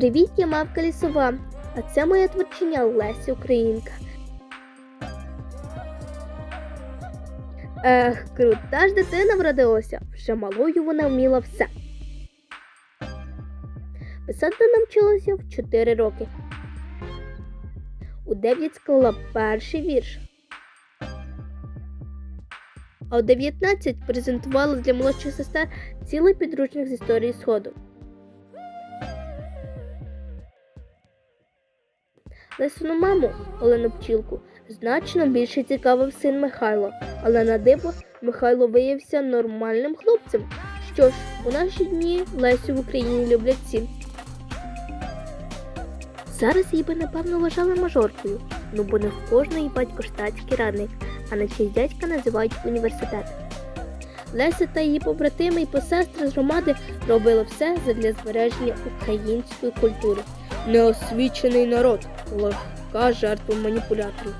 Привіт, я мавка лісова, а це моя творчиня Леся Українка. Ех, крута ж дитина вродилася, вже малою вона вміла все. Писати навчилася в 4 роки. У 9 склала перший вірш. А у 19 презентувала для молодших сестер цілий підручник з історії Сходу. Лесину маму Олену Пчілку значно більше цікавив син Михайло, але на диво Михайло виявився нормальним хлопцем. Що ж, у наші дні Лесю в Україні люблять всі. Зараз її би напевно вважали мажоркою, ну бо не в кожної батько штатський радник, а на честь дядька називають університет. Леся та її побратими і посестри з громади робили все задля збереження української культури. Неосвічений народ, легка жертва маніпуляторів.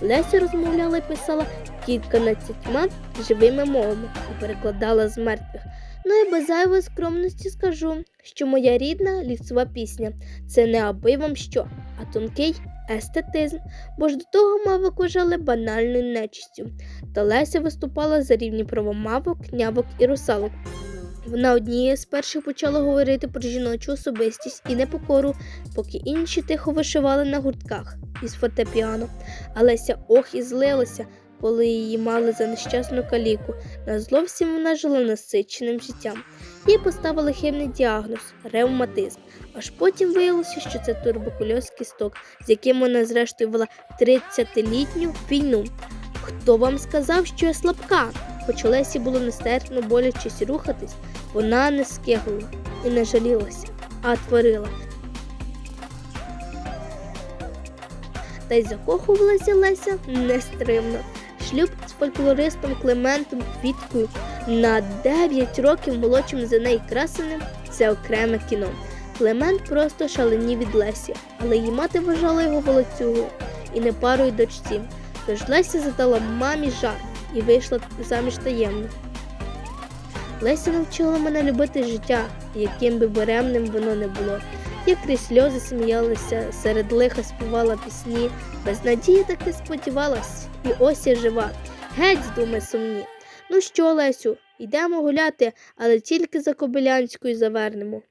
Леся розмовляла і писала кільканадцятьма живими мовами і перекладала з мертвих. Ну і без зайвої скромності скажу, що моя рідна лісова пісня це не аби вам що, а тонкий естетизм, бо ж до того мавок вважали банальною нечистю. Та Леся виступала за рівні права мавок, нявок і русалок. Вона однією з перших почала говорити про жіночу особистість і непокору, поки інші тихо вишивали на гуртках із фортепіано. А Леся ох і злилася, коли її мали за нещасну каліку. На зло всім вона жила насиченим життям. Їй поставили хибний діагноз ревматизм. Аж потім виявилося, що це туберкульоз кісток, з яким вона зрештою вела 30-літню війну. Хто вам сказав, що я слабка? Хоч Олесі було нестерпно болячись рухатись, вона не скиглила і не жалілася, а творила. Та й закохувалася Леся нестримно. Шлюб з фольклористом Клементом Квіткою на 9 років молодшим за неї красеним це окреме кіно. Клемент просто шаленів від Лесі, але її мати вважала його волоцюгою і не парою дочці. Тож Леся задала мамі жар і вийшла заміж таємно. Леся навчила мене любити життя, яким би буремним воно не було. Я крізь сльози сміялася, серед лиха співала пісні, без надії таки сподівалась, і ось я жива. Геть думи сумні. Ну що, Лесю, йдемо гуляти, але тільки за Кобилянською завернемо.